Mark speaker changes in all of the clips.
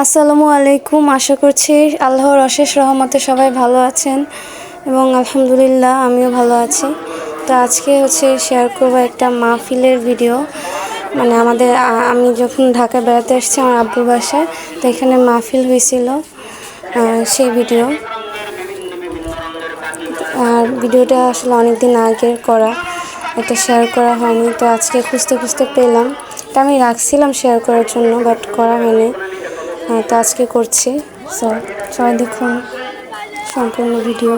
Speaker 1: আসসালামু আলাইকুম। আশা করছি আল্লাহর অশেষ রহমতে সবাই ভালো আছেন এবং আলহামদুলিল্লাহ আমিও ভালো আছি। তো আজকে হচ্ছে শেয়ার করব একটা মাহফিলের ভিডিও মানে আমাদের আমি যখন ঢাকায় বেড়াতে এসেছি আমার আব্বুর বাসায়, তো এখানে মাহফিল হয়েছিল সেই ভিডিও আর ভিডিওটা আসলে অনেক দিন আগের করা, এটা শেয়ার করা হয়নি, তো আজকে খুঁজতে খুঁজতে পেলাম। তা আমি রাখছিলাম শেয়ার করার জন্য বাট করা হয়নি। হ্যাঁ তো আজকে করছি। সো সবাই দেখুন সম্পূর্ণ ভিডিও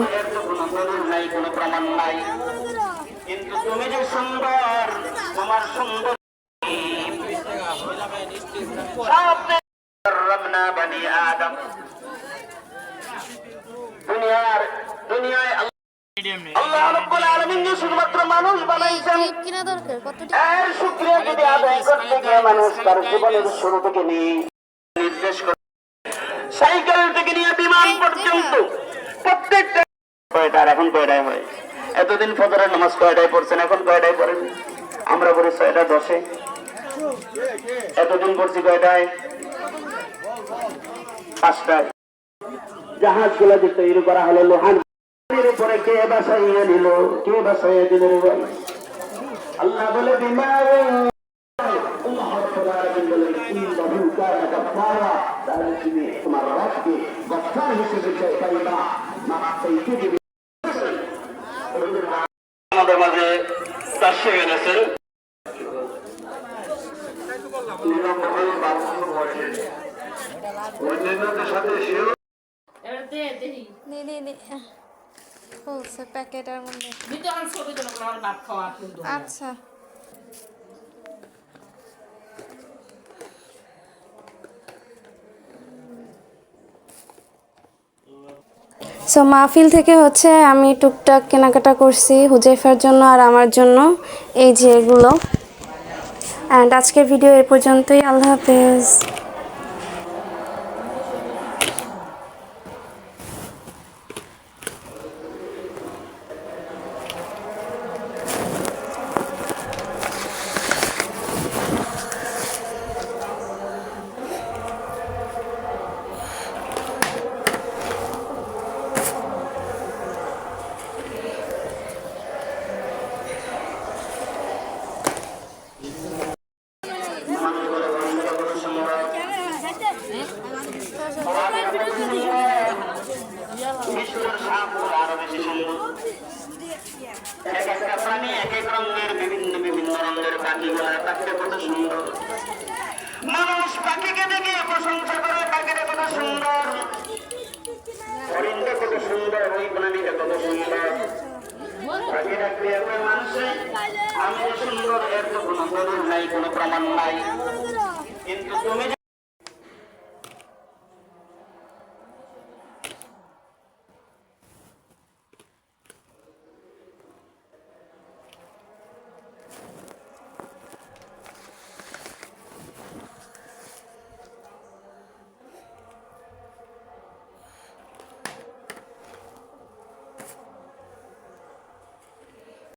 Speaker 2: দুনিয়ার দুনিয়ায় আল্লাহ- আল্লাহ আলামিন যে শুধুমাত্র মানুষ বানাইছেন
Speaker 3: কিনা দরকার কত
Speaker 2: এর শুকরিয়া যদি আদায় করতে গিয়ে মানুষ তার জীবনের শুরু থেকে নিয়ে নির্দেশ করে। সাইকেল থেকে নিয়ে বিমান পর্যন্ত প্রত্যেকটা কয়টার এখন কয়টায় হয়? এতদিন ফজরের নামাজ কয়টায় পড়ছেন, এখন কয়টায় পড়েন? আমরা পড়ি ছয়টা দশে। এতদিন পড়ছি কয়টায়? পাঁচটায়। জাহাজগুলা যে তৈরি করা হলো লোহান উপরে কে বাসাইয়ে নিল কে বাসাইয়ে দিল রে ভাই? আল্লাহ বলে বিমার কানা তাহলে তুমি তোমার রবকে গফফার হিসেবে চাই পাইবা। মাফ চাইতে দিবে আমাদের মাঝে চারশো এনেছেন অন্যান্যদের সাথে সেও
Speaker 3: নে নে নে। বলছে প্যাকেটের মধ্যে। আচ্ছা।
Speaker 1: সো মাহফিল থেকে হচ্ছে আমি টুকটাক কেনাকাটা করছি হুজাইফার জন্য আর আমার জন্য এই যে এগুলো। অ্যান্ড আজকের ভিডিও এ পর্যন্তই। আল্লাহ হাফেজ।
Speaker 2: সুন্দর ওই প্রাণীটা কত সুন্দর পাখিটা ক্রিয়া করে মানুষে আমি সুন্দর এর তো কোনো দলিল নাই কোনো প্রমাণ নাই। কিন্তু তুমি